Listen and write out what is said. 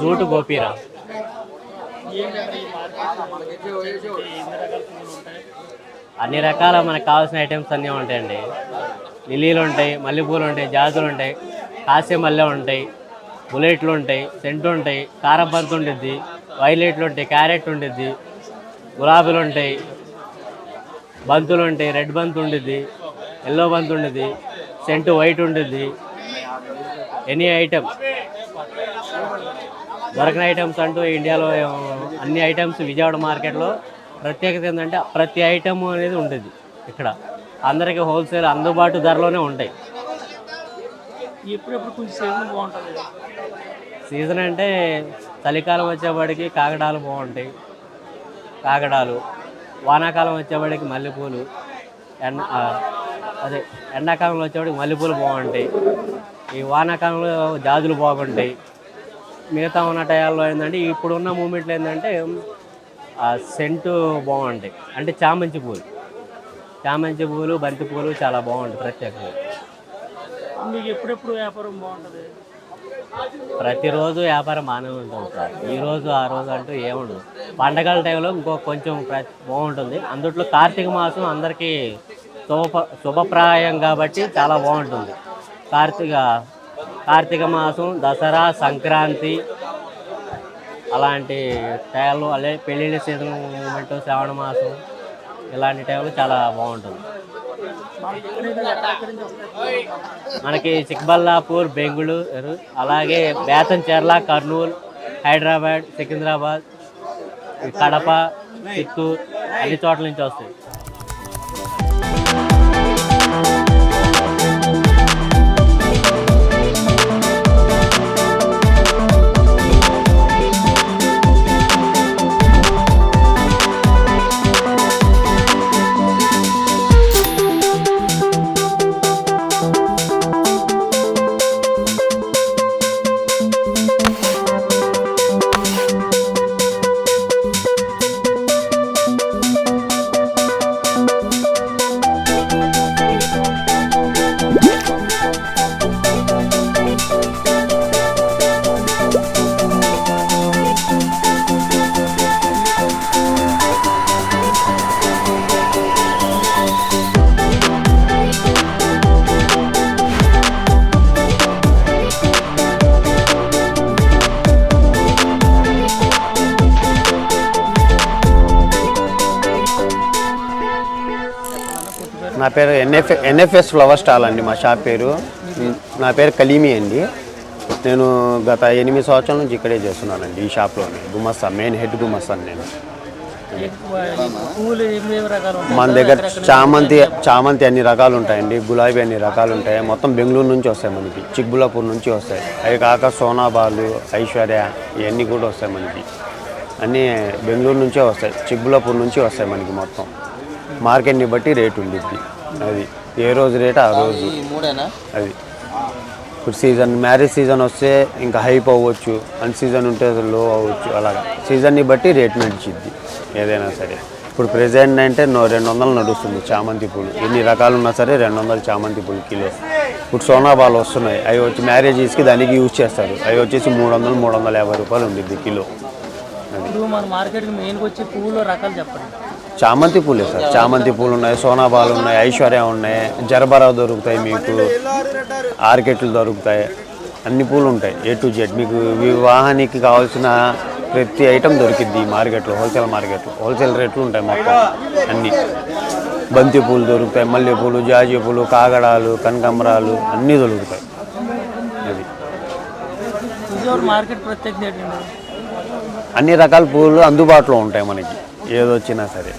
Jute గోపీరా. అన్ని రకాల మనకు కావాల్సిన ఐటమ్స్ అన్నీ ఉంటాయండి. లిలీలు ఉంటాయి మల్లెపూలు ఉంటాయి జాజులు ఉంటాయి కాసే మల్లె ఉంటాయి బుల్లెట్లు ఉంటాయి సెంటు ఉంటాయి కారబంతి ఉంటుంది వైలెట్లు ఉంటాయి క్యారెట్ ఉంటుంది గులాబీలు ఉంటాయి బంతులు ఉంటాయి రెడ్ బంతి ఉంటుంది ఎల్లో బంతి ఉంటుంది సెంటు వైట్ ఉంటుంది ఎనీ ఐటమ్. దొరకని ఐటమ్స్ అంటూ ఇండియాలో అన్ని ఐటమ్స్ విజయవాడ మార్కెట్లో ప్రత్యేకత ఏంటంటే ప్రతి ఐటమ్ అనేది ఉంటుంది ఇక్కడ. అందరికీ హోల్సేల్ అందుబాటు ధరలోనే ఉంటాయి. ఎప్పుడెప్పుడు కొంచెం సీజన్ బాగుంటుంది సీజన్ అంటే చలికాలం వచ్చేవాడికి కాగడాలు బాగుంటాయి. కాగడాలు వానాకాలం వచ్చేవాడికి మల్లెపూలు ఎండ అదే ఎండాకాలంలో వచ్చేవాడికి మల్లెపూలు బాగుంటాయి. ఈ వానాకాలంలో జాజులు బాగుంటాయి మిగతా ఉన్న టయాల్లో ఏంటంటే ఇప్పుడు ఉన్న మూమెంట్లో ఏంటంటే ఆ సెంటు బాగుంటాయి. అంటే చామంతి పూలు. చామంతి పూలు బంతి పూలు చాలా బాగుంటాయి ప్రత్యేకంగా. మీకు ఎప్పుడెప్పుడు వ్యాపారం బాగుంటుంది? ప్రతిరోజు వ్యాపారం బాగానే ఉంటుంది సార్. ఈ రోజు ఆ రోజు అంటూ ఏముండదు పండగల టైంలో ఇంకో కొంచెం బాగుంటుంది. అందుట్లో కార్తీక మాసం అందరికీ శుభ శుభప్రాయం కాబట్టి చాలా బాగుంటుంది. కార్తీక కార్తీక మాసం దసరా సంక్రాంతి అలాంటి టైంలో అలాగే పెళ్ళిళ్ళ సీజన్ మూమెంట్ శ్రావణ మాసం ఇలాంటి టైంలో చాలా బాగుంటుంది. మనకి చిక్బల్లాపూర్ బెంగళూరు అలాగే బేతంచెర్ల కర్నూలు హైదరాబాద్ సికింద్రాబాద్ కడప చిత్తూరు అన్ని చోట్ల నుంచి వస్తాయి. నా పేరు ఎన్ఎఫ్ ఎన్ఎఫ్ఎస్ ఫ్లవర్ స్టాల్ అండి మా షాప్ పేరు. నా పేరు కలీమి అండి. నేను గత ఎనిమిది సంవత్సరాల నుంచి ఇక్కడే చేస్తున్నానండి ఈ షాప్లోనే. గుమస్తా మెయిన్ హెడ్ గుమస్తాను నేను. మన దగ్గర చామంతి చామంతి అన్ని రకాలు ఉంటాయండి. గులాబీ అన్ని రకాలు ఉంటాయి. మొత్తం బెంగళూరు నుంచి వస్తాయి మనకి. చిక్బులాపూర్ నుంచి వస్తాయి. అవి కాక సోనాబాలు ఐశ్వర్య ఇవన్నీ కూడా వస్తాయి మనకి. అన్నీ బెంగళూరు నుంచే వస్తాయి. చిక్బులాపూర్ నుంచి వస్తాయి మనకి మొత్తం. మార్కెట్ని బట్టి రేటు ఉండిద్ది. అది. ఏ రోజు రేటు ఆ రోజు. అది. ఇప్పుడు సీజన్ మ్యారేజ్ సీజన్ వస్తే ఇంకా హైప్ అవ్వచ్చు అన్ సీజన్ ఉంటే లో అవ్వచ్చు అలాగా. సీజన్ని బట్టి రేట్ నడిచిద్ది ఏదైనా సరే. ఇప్పుడు ప్రెసెంట్ అంటే రెండు వందలు నడుస్తుంది చామంతి పూలు. ఎన్ని రకాలు ఉన్నా సరే రెండు వందలు చామంతి పూలు కిలో. ఇప్పుడు సోనాబాలు వస్తున్నాయి. అవి వచ్చి మ్యారేజెస్కి దానికి యూజ్ చేస్తారు. అవి వచ్చేసి మూడు వందలు మూడు వందల యాభై రూపాయలు ఉండిద్ది కిలో. ఇప్పుడు మన మార్కెట్కి మెయిన్గా వచ్చే రకాలు చెప్పండి. చామంతి పూలే సార్. చామంతి పూలు ఉన్నాయి సోనాబాలు ఉన్నాయి ఐశ్వర్య ఉన్నాయి జరబరా దొరుకుతాయి మీకు ఆర్కెట్లు దొరుకుతాయి అన్ని పూలు ఉంటాయి ఏ టు జెడ్ మీకు వివాహానికి కావాల్సిన ప్రతి ఐటెం దొరికిద్ది ఈ మార్కెట్లో హోల్సేల్ మార్కెట్లో. హోల్సేల్ రేట్లు ఉంటాయి మొత్తం అన్ని. బంతి పూలు దొరుకుతాయి మల్లె పూలు జాజి పూలు కాగడాలు కనకాంబరాలు అన్నీ దొరుకుతాయి. అది. మార్కెట్ ప్రత్యేకత అన్ని రకాల పూలు అందుబాటులో ఉంటాయి మనకి. ఏదొచ్చినా సరే.